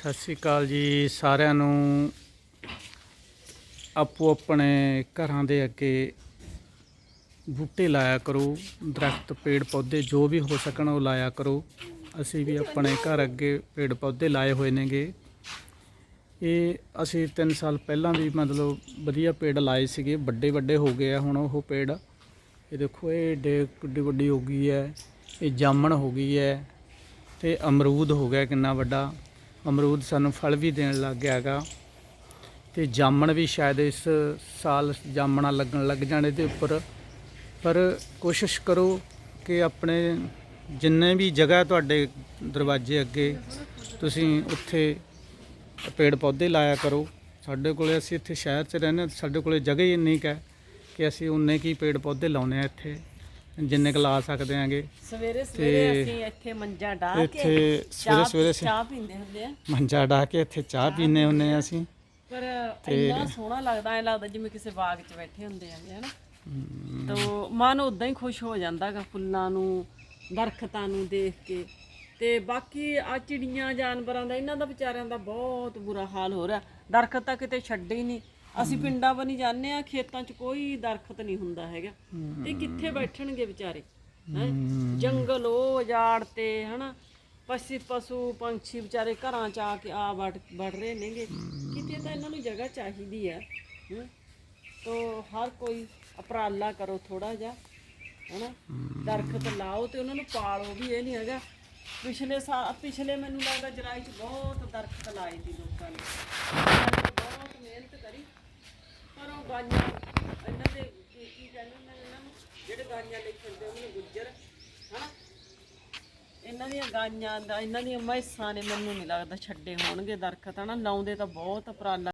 ਸਤਿ ਸ਼੍ਰੀ ਅਕਾਲ ਜੀ ਸਾਰਿਆਂ ਨੂੰ। ਆਪੋ ਆਪਣੇ ਘਰਾਂ ਦੇ ਅੱਗੇ ਬੂਟੇ ਲਾਇਆ ਕਰੋ, ਦਰਖਤ, ਪੇੜ ਪੌਦੇ ਜੋ ਵੀ ਹੋ ਸਕਣ ਉਹ ਲਾਇਆ ਕਰੋ। ਅਸੀਂ ਵੀ ਆਪਣੇ ਘਰ ਅੱਗੇ ਪੇੜ ਪੌਦੇ ਲਾਏ ਹੋਏ ਨੇਗੇ। ਇਹ ਅਸੀਂ 3 ਸਾਲ ਪਹਿਲਾਂ ਵੀ ਮਤਲਬ ਵਧੀਆ ਪੇੜ ਲਾਏ ਸੀਗੇ, ਵੱਡੇ ਵੱਡੇ ਹੋ ਗਏ ਆ ਹੁਣ ਉਹ ਪੇੜ। ਇਹ ਦੇਖੋ, ਇਹ ਡੇ ਕਿੱਡੀ ਵੱਡੀ ਹੋ ਗਈ ਹੈ, ਇਹ ਜਾਮਣ ਹੋ ਗਈ ਹੈ ਤੇ ਅਮਰੂਦ ਹੋ ਗਿਆ ਕਿੰਨਾ ਵੱਡਾ। ਅਮਰੂਦ ਸਾਨੂੰ ਫਲ ਵੀ ਦੇਣ ਲੱਗ ਗਿਆ ਹੈਗਾ। ਤੇ ਜਾਮਣ ਵੀ ਸ਼ਾਇਦ ਇਸ ਸਾਲ ਜਾਮਣਾ ਲੱਗਣ ਲੱਗ ਜਾਣ ਇਹਦੇ ਉੱਪਰ। ਪਰ ਕੋਸ਼ਿਸ਼ ਕਰੋ ਕਿ ਆਪਣੇ ਜਿੰਨੇ ਵੀ ਜਗ੍ਹਾ ਤੁਹਾਡੇ ਦਰਵਾਜ਼ੇ ਅੱਗੇ, ਤੁਸੀਂ ਉੱਥੇ ਪੇੜ ਪੌਦੇ ਲਾਇਆ ਕਰੋ। ਸਾਡੇ ਕੋਲੇ ਅਸੀਂ ਇੱਥੇ ਸ਼ਹਿਰ 'ਚ ਰਹਿੰਦੇ ਹਾਂ, ਸਾਡੇ ਕੋਲੇ ਜਗ੍ਹਾ ਹੀ ਇੰਨੀ ਕੁ ਹੈ ਕਿ ਅਸੀਂ ਉਨੇ ਕੀ ਪੇੜ ਪੌਦੇ ਲਾਉਨੇ ਆ ਇੱਥੇ। ਜਿੰਨੇ ਕੁ ਲਾ ਸਕਦੇ ਆਂਗੇ। ਸਵੇਰੇ ਸਵੇਰੇ ਅਸੀਂ ਇੱਥੇ ਮੰਜਾ ਢਾ ਕੇ ਇੱਥੇ ਸਵੇਰੇ ਚਾਹ- ਸਵੇਰੇ ਅਸੀਂ ਚਾਹ ਪੀਂਦੇ ਹੁੰਦੇ ਆ। ਮੰਜਾ ਢਾ ਕੇ ਇੱਥੇ ਚਾਹ ਪੀਨੇ ਹੁੰਨੇ ਆ। ਅਸੀਂ। ਪਰ ਇੰਨਾ ਸੋਹਣਾ ਲੱਗਦਾ ਐ ਲੱਗਦਾ ਜਿਵੇਂ ਕਿਸੇ ਬਾਗ 'ਚ ਬੈਠੇ ਹੁੰਦੇ ਆਂਗੇ ਹਨਾ। ਤੋ ਮਨ ਉਦਾਂ ਹੀ ਖੁਸ਼ ਹੋ ਜਾਂਦਾਗਾ ਫੁੱਲਾਂ ਨੂੰ ਦਰਖਤਾਂ ਨੂੰ ਦੇਖ ਕੇ। ਤੇ ਬਾਕੀ ਆ ਚਿੜੀਆਂ ਜਾਨਵਰਾਂ ਦਾ ਇਹਨਾਂ ਦਾ ਵਿਚਾਰਿਆਂ ਦਾ ਬਹੁਤ ਬੁਰਾ ਹਾਲ ਹੋ ਰਿਹਾ। ਦਰਖਤ ਤਾਂ ਕਿਤੇ ਛੱਡੇ ਹੀ ਨਹੀਂ। ਅਸੀਂ ਪਿੰਡਾਂ ਬਣੀ ਜਾਂਦੇ ਆ ਖੇਤਾਂ 'ਚ ਕੋਈ ਦਰਖਤ ਨਹੀਂ ਹੁੰਦਾ ਹੈਗਾ। ਤੇ ਕਿੱਥੇ ਬੈਠਣਗੇ ਵਿਚਾਰੇ? ਹੈਂ? ਜੰਗਲ ਉਹ ਉਜਾੜ ਤੇ, ਹਨਾ? ਪਸ਼ੀ, ਪਸ਼ੂ, ਪੰਛੀ ਵਿਚਾਰੇ ਘਰਾਂ ਚ ਆ ਕੇ ਆ ਵੜ ਵੜ ਰਹੇ ਨੇਗੇ। ਕਿਤੇ ਤਾਂ ਇਹਨਾਂ ਨੂੰ ਜਗ੍ਹਾ ਚਾਹੀਦੀ ਹੈ ਹਮ। ਤੋ ਹਰ ਕੋਈ ਉਪਰਾਲਾ ਕਰੋ ਥੋੜਾ ਜਿਹਾ, ਹਨਾ? ਦਰਖਤ ਲਾਓ ਤੇ ਉਹਨਾਂ ਨੂੰ ਪਾਲੋ ਵੀ, ਇਹ ਨਹੀਂ ਹੈਗਾ। ਪਿਛਲੇ ਸਾਲ ਪਿਛਲੇ ਮੈਨੂੰ ਲੱਗਦਾ ਜੁਲਾਈ ਚ ਬਹੁਤ ਦਰਖਤ ਲਾਏ ਸੀ ਲੋਕਾਂ ਨੇ ਉਹਨਾਂ ਨੇ ਬਹੁਤ ਮਿਹਨਤ ਕਰੀ ਪਰ ਗਾਈਆਂ, ਇਹਨਾਂ ਦੇ ਕੀ ਕੀ ਕਹਿੰਦੇ ਨੇ ਇਹਨਾਂ ਨੂੰ? ਜਿਹੜੇ ਗਾਈਆਂ ਲੈ ਕੇ ਉਹਨਾਂ ਨੂੰ ਗੁੱਜਰ, ਹਨਾ? ਇਹਨਾਂ ਦੀਆਂ ਗਾਈਆਂ ਦਾ, ਇਹਨਾਂ ਦੀਆਂ ਮੈਸਾਂ ਨੇ, ਮੈਨੂੰ ਨਹੀਂ ਲੱਗਦਾ ਛੱਡੇ ਹੋਣਗੇ ਦਰਖਤ, ਹਨਾ? ਲਾਉਂਦੇ ਤਾਂ ਬਹੁਤ ਉਪਰਾਲਾ